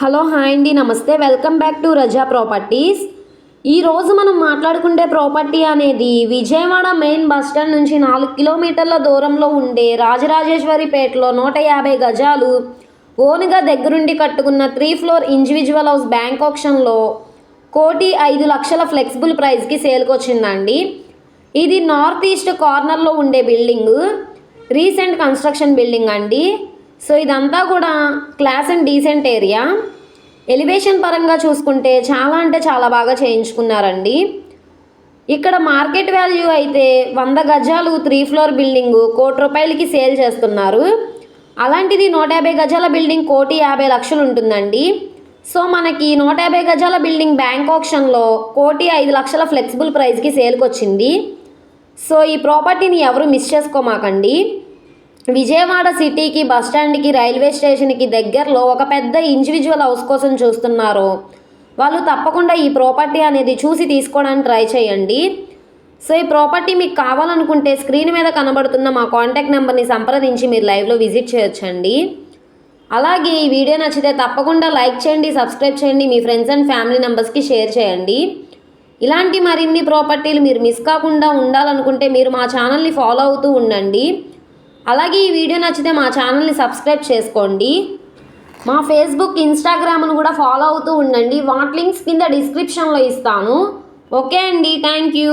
Hello hi అండి. Namaste. Welcome back to Raza properties. ఈరోజు మనం మాట్లాడుకుంటే ప్రాపర్టీ అనేది విజయవాడ మెయిన్ బస్ స్టాండ్ నుంచి నాలుగు కిలోమీటర్ల దూరంలో ఉండే రాజరాజేశ్వరిపేటలో నూట యాభై గజాలు ఓనుగా దగ్గరుండి కట్టుకున్న three floor individual house bank ఆప్షన్లో కోటి ఐదు లక్షల ఫ్లెక్సిబుల్ ప్రైస్కి సేల్కొచ్చిందండి ఇది నార్త్ ఈస్ట్ కార్నర్లో ఉండే బిల్డింగ్ రీసెంట్ కన్స్ట్రక్షన్ బిల్డింగ్ అండి. సో ఇదంతా కూడా class and decent area. Elevation పరంగా చూసుకుంటే చాలా అంటే చాలా బాగా చేయించుకున్నారండి. ఇక్కడ మార్కెట్ వాల్యూ అయితే వంద గజాలు త్రీ ఫ్లోర్ బిల్డింగ్ కోటి రూపాయలకి సేల్ చేస్తున్నారు. అలాంటిది నూట యాభై గజాల బిల్డింగ్ కోటి యాభై లక్షలు ఉంటుందండి. సో మనకి నూట యాభై గజాల బిల్డింగ్ బ్యాంక్ ఆప్షన్లో కోటి ఐదు లక్షల ఫ్లెక్సిబుల్ ప్రైస్కి సేల్కి వచ్చింది సో ఈ ప్రాపర్టీని ఎవరు మిస్ చేసుకోమాకండి. విజయవాడ సిటీకి బస్ స్టాండ్కి రైల్వే స్టేషన్కి దగ్గరలో ఒక పెద్ద ఇండివిజువల్ హౌస్ కోసం చూస్తున్నారు. వాళ్ళు తప్పకుండా ఈ ప్రాపర్టీ అనేది చూసి తీసుకోవడానికి ట్రై చేయండి. సో ఈ ప్రాపర్టీ మీకు కావాలనుకుంటే స్క్రీన్ మీద కనబడుతున్న మా కాంటాక్ట్ నెంబర్ని సంప్రదించి మీరు లైవ్లో విజిట్ చేయొచ్చండి. అలాగే ఈ వీడియో నచ్చితే తప్పకుండా లైక్ చేయండి సబ్స్క్రైబ్ చేయండి మీ ఫ్రెండ్స్ అండ్ ఫ్యామిలీ మెంబర్స్కి షేర్ చేయండి. ఇలాంటి మరిన్ని ప్రాపర్టీలు మీరు మిస్ కాకుండా ఉండాలనుకుంటే మీరు మా ఛానల్ని ఫాలో అవుతూ ఉండండి. అలాగే ఈ వీడియో నచ్చితే మా ఛానల్ని సబ్స్క్రైబ్ చేసుకోండి. మా ఫేస్బుక్ ఇన్స్టాగ్రామ్ను కూడా ఫాలో అవుతూ ఉండండి. వాట్ లింక్స్ కింద డిస్క్రిప్షన్లో ఇస్తాను. ఓకే అండి. Thank you.